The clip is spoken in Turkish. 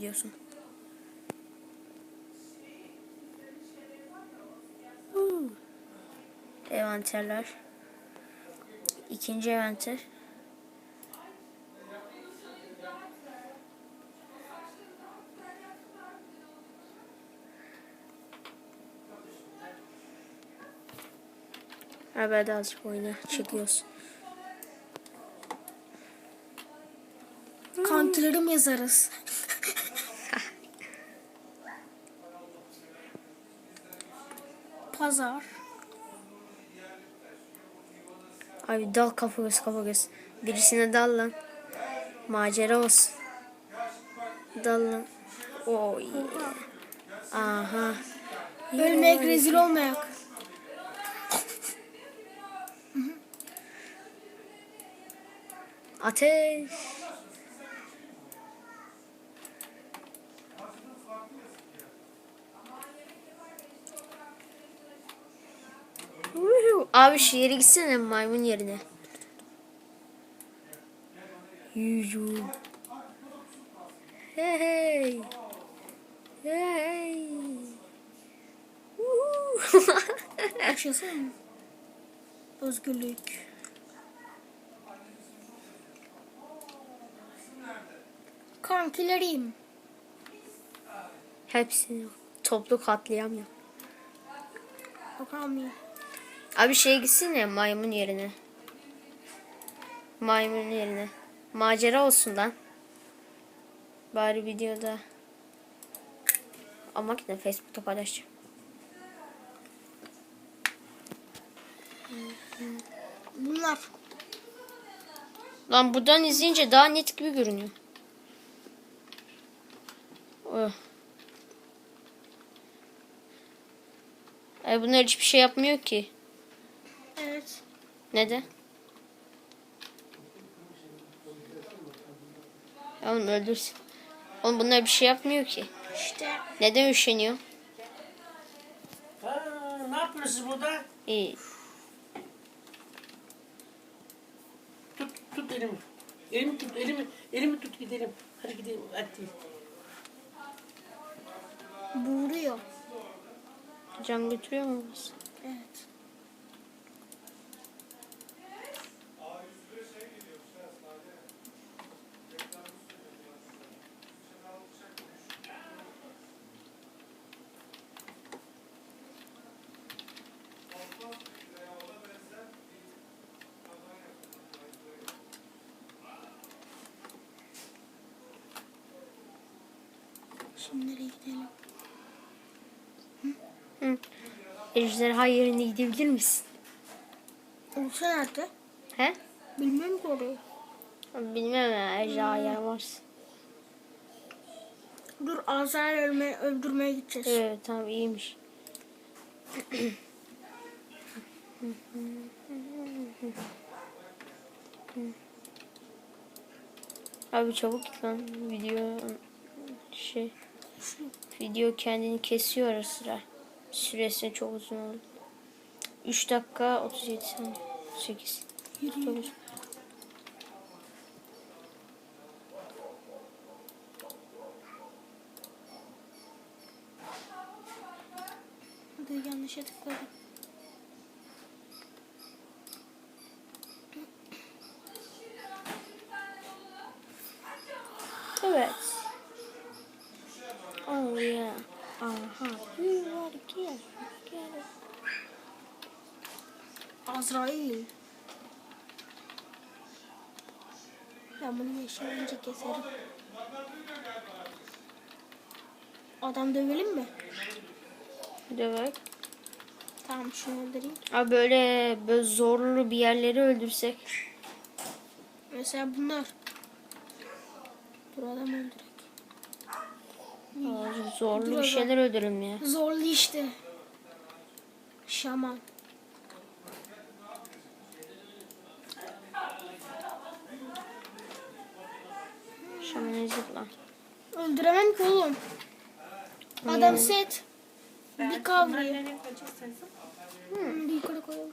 diyorsun. Huu. Envanterler. İkinci envanter. Haberde azıcık oyna çekiyoruz. Kantilerim yazarız. Pazar. Abi dal kafa göz kafa göz. Birisine dal lan. Macera olsun. Dal lan. Oy. Aha. Ölmeyek rezil olmayak. Ateş. Abi şu yere gitsene maymun yerine. Yuyu. Hey hey. Hey. Yaşasın. Özgürlük. Kankilerim. Hepsini toplu katliam yap. Bakalım ya. Abi şey gitsene maymun yerine. Maymun yerine. Macera olsun lan. Bari videoda. Ama yine Facebook'ta paylaşacağım. Bunlar. Lan buradan izleyince daha net gibi görünüyor. Oh. Ay bunlar hiçbir şey yapmıyor ki. Neden? Ya oğlum öldürsün. Oğlum bunlar bir şey yapmıyor ki. İşte. Neden üşeniyor? Ha, ne yapıyorsunuz burada? İyi. Tut, tut elimi. Elimi tut, elimi, elimi tut gidelim. Hadi gidelim, hadi. Buğruyor. Can götürüyor mu? biz? Evet. Şimdi nereye gidelim? Hı. Ejderha yerine gidebilir misin? Olsa nerede? He? Bilmem ki orayı. Bilmem ya ejderha yer varsa. Dur Azrail ölme, öldürmeye gideceğiz. Evet tamam iyiymiş. Abi çabuk git lan video şey video kendini kesiyor ara sıra. Süresi çok uzun oldu. 3 dakika 37 saniye. 8. Çok uzun. Hadi yanlışa tıkladım. Evet. Azrail. Ben bunu yaşayınca keserim. Adam dövelim mi? Dövek. Tamam şunu öldüreyim. Abi böyle, böyle zorlu bir yerleri öldürsek. Mesela bunlar. Dur adam öldürek. Zorlu Dur bir şeyler öldürürüm ya. Zorlu işte. Şaman. Zıpla. Öldüremem ki oğlum. Adam set. Bir kavga. Nereye kaçacaksın? Hmm, bir yukarı koyalım.